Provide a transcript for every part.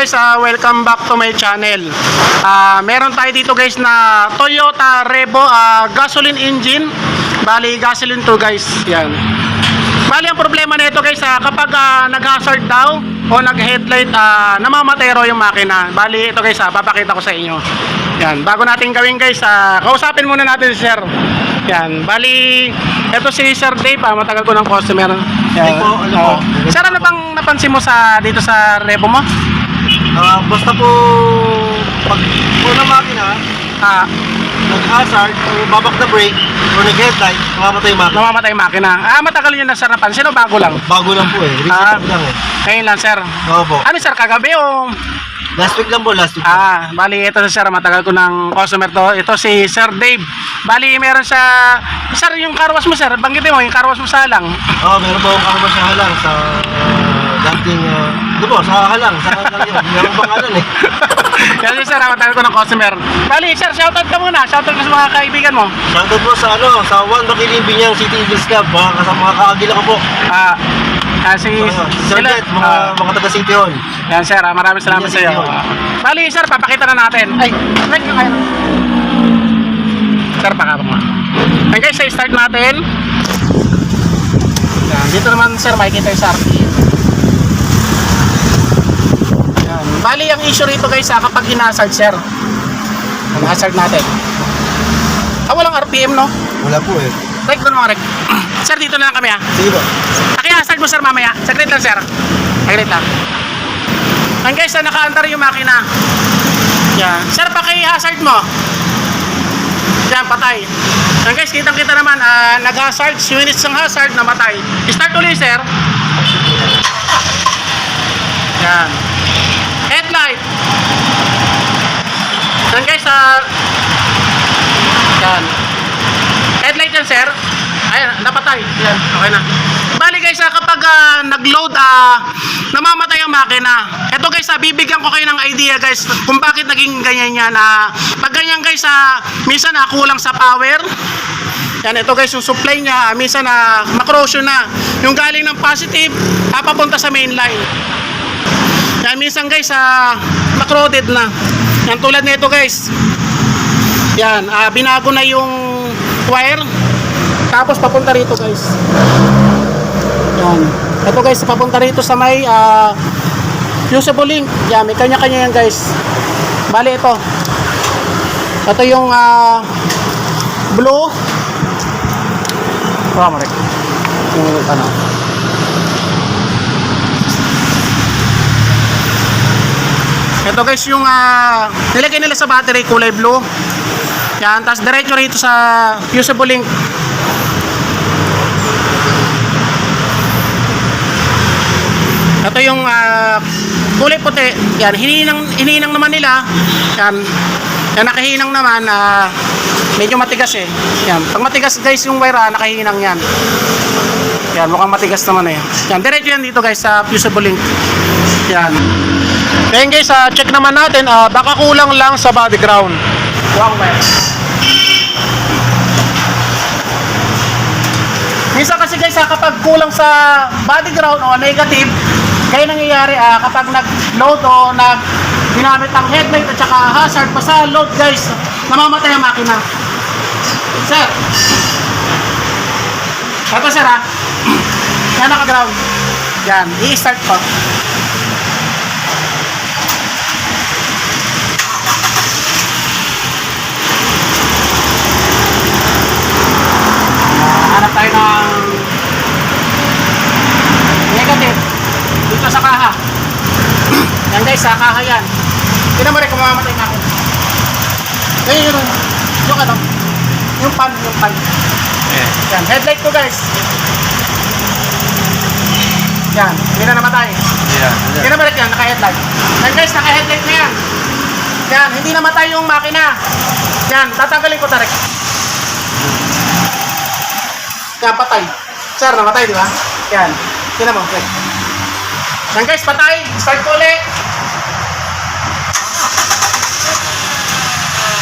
guys, ah, welcome back to my channel. Ah, meron tayo dito guys na Toyota Revo ah, gasoline engine. Bali, gasoline to guys. Yan. Bali, ang problema nito guys, ah, kapag ah, nag-hazard daw o nag-headlight, namamatay raw yung makina. Bali, ito guys, ah, papakita ko sa inyo. Yan. Bago natin gawin guys, ah, kausapin muna natin si Sir. Yan. Bali, ito si Sir Dave, ah, matagal ko ng customer. Yan. Hey po, ano po? Ah. Sir, ano bang napansin mo sa dito sa Revo mo? Ah, basta po pag po na makina, Ah, nag-hazard, o babak na brake, o nag-headlight, mamamatay yung makina. namamatay yung makina. Ah, matagal yun na sir napansin o bago lang? Bago lang po eh. Ah. Recent lang eh. Ngayon lang sir. Oo po. Ano sir, kagabi o? Last week lang po, last week. Ah, bali ito si sir, matagal ko ng customer to. Ito si Sir Dave. Bali meron siya, sir yung carwash mo sir, banggitin mo yung carwash mo sa lang. Oo, meron po akong kakabas sa halang sa dating, uh, di po, sa halang, sa halang yun. Meron bang halang eh. Kasi sir, ah, matagal ko ng customer. Bali sir, shoutout ka muna. Shoutout ka sa mga kaibigan mo. Shoutout po sa ano, sa One Makiling Binyang City Eagles Club, mga kasama mga kaagila ko po. Ah, ah, si Uh, Sir sila- Jet, mga, ah, mga taga City Hall. Yan sir, ah, maraming salamat sa iyo. sir. Bali sir, papakita na natin. Ay, wait ka kayo. Sir, pakabak mo. Yan guys, start natin. Yan, dito naman sir, makikita yung SRP. Yan. Bali, ang issue rito guys, ah, kapag hinasard sir. Ang hazard natin. Ah, walang RPM no? Wala po eh. Rek, doon mga rek. sir, dito na lang kami ah. Sige po. Paki-hazard mo sir mamaya. Saglit lang sir. Saglit lang. Ang guys, na nakaandar yung makina. Yan. Sir, paki-hazard mo. Yan, patay. Yan guys, kitang-kita naman, ah, nag-hazard, units ng hazard, namatay. Start ulit, sir. Yan. Headlight. Yan guys, ah, yan. Headlight yan, sir. Ayan, napatay. Yan, okay na. Bali guys, ah, kapag ah, nag-load, ah, namamatay ang makina. Ito guys, ah, bibigyan ko kayo ng idea guys kung bakit naging ganyan yan. Ah, pag ganyan guys, ah, minsan ah, kulang sa power. Yan, ito guys, yung supply niya, minsan na ah, makrosyo na. Yung galing ng positive, ah, papunta sa main line. Yan, minsan guys, ah, makroded na. Yan, tulad nito guys. Yan, ah, binago na yung wire. Tapos papunta rito guys. Yan. Ito guys, papunta rito sa may ah, fusible link. Yan, may kanya-kanya yan guys. Bali ito. Ito yung ah, blue. Oh, marek. Yung ano. Ito guys yung ah, nilagay nila sa battery kulay blue. Yan, tapos diretso rito sa fusible link. Ito yung ah, kulay puti. Yan, hininang, hininang naman nila. Yan, yan nakahinang naman. ah, medyo matigas eh. Yan, pag matigas guys yung wire, ah, nakahinang yan. Yan, mukhang matigas naman eh. Yan, diretso yan dito guys sa fusible link. Yan. Then guys, ah, check naman natin, ah, baka kulang lang sa body ground. Wow, man. Minsan kasi guys, ah, kapag kulang sa body ground o negative, kaya nangyayari ah, kapag nag-load o nag ginamit ang headlight at saka hazard pa sa load guys, namamatay ang makina. Sir. Ito sir ah. Yan naka-ground. Yan, i-start ko. Ah, hanap tayo ng negative dito sa kaha. yan guys, sa kaha yan. Tignan mo rin kung mamamatay na ako. Ayun yun, yung ano, yung pan, yung pan. Yan, headlight ko guys. Yan, hindi na namatay. Yeah. Tignan mo rin yan, naka-headlight. Yan guys, naka-headlight na yan. Yan, hindi namatay yung makina. Yan, tatanggalin ko tarik. Yan, patay. Sir, namatay, di ba? Yan. Tingnan mo, wait. Yan guys, patay. Start ko ulit.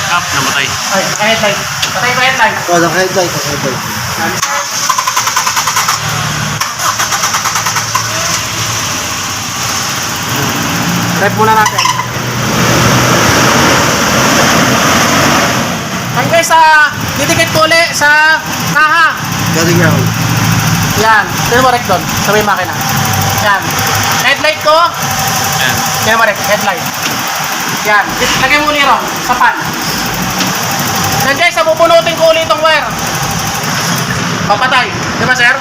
Up, namatay. Ay, headlight. Patay ko headlight. Oh, naka-headlight, naka-headlight. Yan. Rep muna natin. Ayun guys, ah, didikit ko ulit sa kaha. Galing yan. Yan. Tignan mo rek doon, sa may makina. Yan. Headlight ko. Yan. Tignan mo rek, headlight. Yan. Lagay mo ulit ron, sa pan. Yan guys, pupunutin ko ulit itong wire. Papatay. Di ba sir?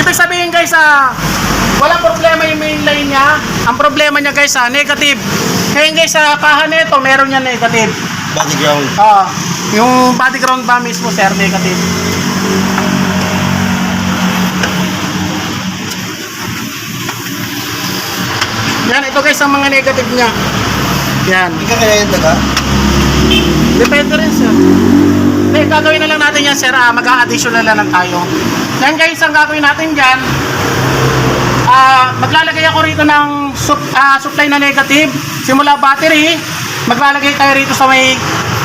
Ibig sabihin guys, ah, walang problema yung main line niya. Ang problema niya guys, ah, negative. Ngayon guys, sa kaha nito, meron niya negative. Body ground. Ah, yung body ground ba mismo sir, negative. Yan, ito guys ang mga negative niya. Yan. Ka kaya yung daga? Depende rin sir. Hindi, gagawin na lang natin yan sir. Ah, mag-a-additional na lang tayo. Yan guys, ang gagawin natin dyan, ah, maglalagay ako rito ng sup- ah, supply na negative. Simula battery, maglalagay tayo rito sa may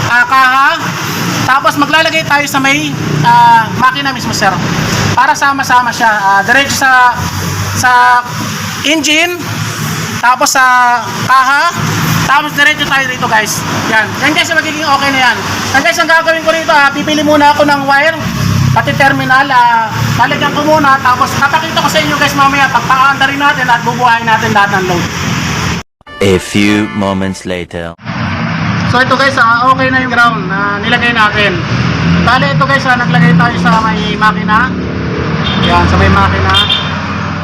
ah, kaha. Tapos maglalagay tayo sa may ah, makina mismo sir. Para sama-sama siya. Ah, diretso sa sa engine, tapos sa kaha, tapos diretso tayo rito guys. Yan. Yan guys, magiging okay na yan. Yan guys, ang gagawin ko rito, ah, pipili muna ako ng wire, pati terminal, ah, lalagyan ko muna, tapos papakita ko sa inyo guys mamaya, pagpakaanda rin natin at bubuhayin natin lahat ng load. A few moments later. So ito guys, ah, okay na yung ground na nilagay natin. Bale ito guys, ah, naglagay tayo sa may makina. Yan, sa may makina.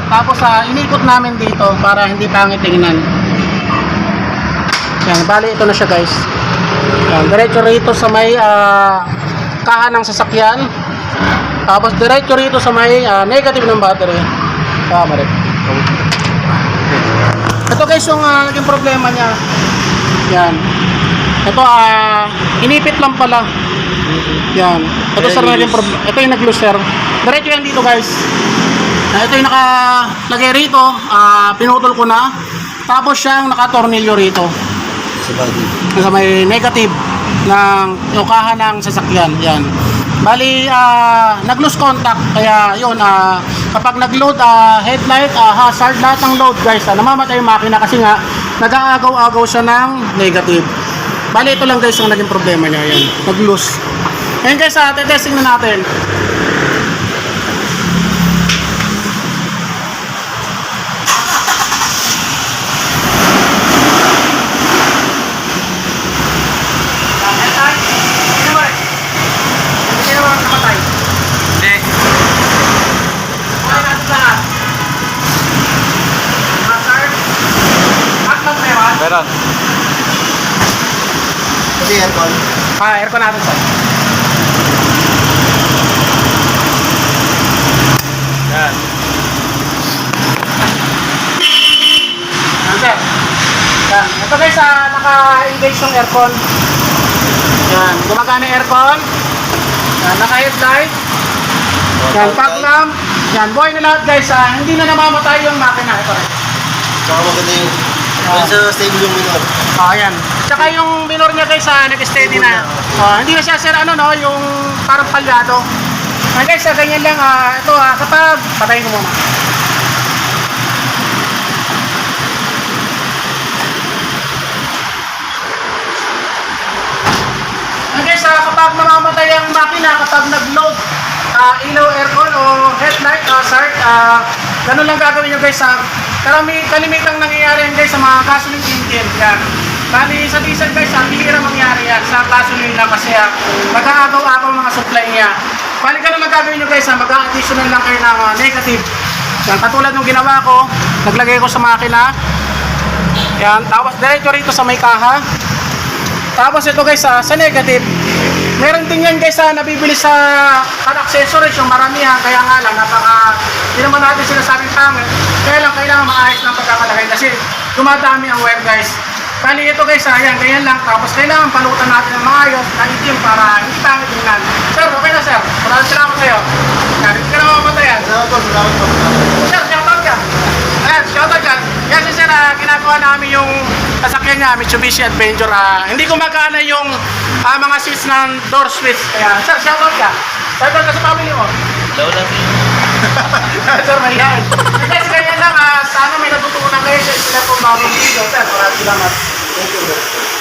Tapos ah, inikot namin dito para hindi pangit tingnan. Yan, bale ito na siya guys. Yan, diretso rito sa may ah, kaha ng sasakyan. Tapos diretso rito sa may ah, negative ng battery. Tama rin. Ito guys yung ah, naging problema niya. Yan. Ito ah inipit lang pala. Yan. Ito sir na nilus. problem. Ito yung nag-loose sir. Diretso yan dito guys. Ah, ito yung nakalagay rito. Ah, pinutol ko na. Tapos siyang nakatornilyo rito. Sa body. Sa may negative ng ukahan ng sasakyan. Yan. Bali, ah, nag-lose contact. Kaya yun, ah, kapag nag-load, ah, headlight, ah, hazard, lahat ng load guys, ah, namamatay yung makina kasi nga, nag-aagaw-agaw siya ng negative. Bali, ito lang guys ang naging problema niya. Yan, nag-lose. Ngayon guys, ah, testing na natin. Ah, headlight, sino ba? Sino ba namatay? Hindi. Okay natin lahat. Hazard. Hotlock meron. Pati aircon. Ah, aircon natin sir. Yan. Yan sir. Yan. Ito guys, ah, naka-engage yung aircon. Yan. Gumagana yung aircon. Yan. Naka-headlight. Yan. Fog lamp. Yan. Buhay na lahat guys. Ah, hindi na namamatay yung makina. Ito rin. Tsaka maganda yung... Ah. Sa stable yung minor. Ah, yan. Tsaka yung minor niya guys, ah, nag-steady na. Ah, hindi na siya sir, ano no, yung parang palyado. Ah, guys, ah, ganyan lang. Ah, ito, ah, kapag, patayin ko muna. Ah, guys, ah, kapag mamamatay ang makina, kapag nag-load, ah, ilaw, aircon o headlight, ah, start, ah, ganun lang gagawin nyo guys. Ah, karami, kalimitang nangyayari yan guys sa mga gasoline engine. Yan. Bali, sa diesel guys, ang bihira mangyari yan sa gasoline lang kasi ah, mag-aagaw-agaw mga supply niya. Bali, ganun lang gagawin nyo guys, ah, mag-additional lang kayo ng ah, negative. Yan, katulad ng ginawa ko, naglagay ko sa makina. Yan, tapos diretso rito sa may kaha. Tapos ito guys, ah, sa negative, meron din yan guys sa nabibili sa kan accessories yung maramihan kaya nga lang napaka hindi naman natin sinasabing pangit kaya lang kailangan maayos ng pagkakalagay kasi dumadami ang wire guys Bali ito guys, ayan, ganyan lang. Tapos kailangan palutan natin ng maayos na itim para hindi pangit tingnan. Sir, okay na sir. Maraming salamat sa'yo. Hindi ka na mamatayan. Salamat po, salamat po. Sir, shoutout ka. Ayan, shoutout ka. Yan si sir, ah, ginagawa namin yung sasakyan niya, Mitsubishi Adventure. ah, hindi gumagana yung ah, mga seats ng door switch. Kaya, sir, shoutout ka. Shoutout ka sa family mo. Hello lang. sir, may yan. Guys, ganyan lang. ah, sana may natutunan kayo guys, sila po bagong video. Sir, maraming salamat. Thank you.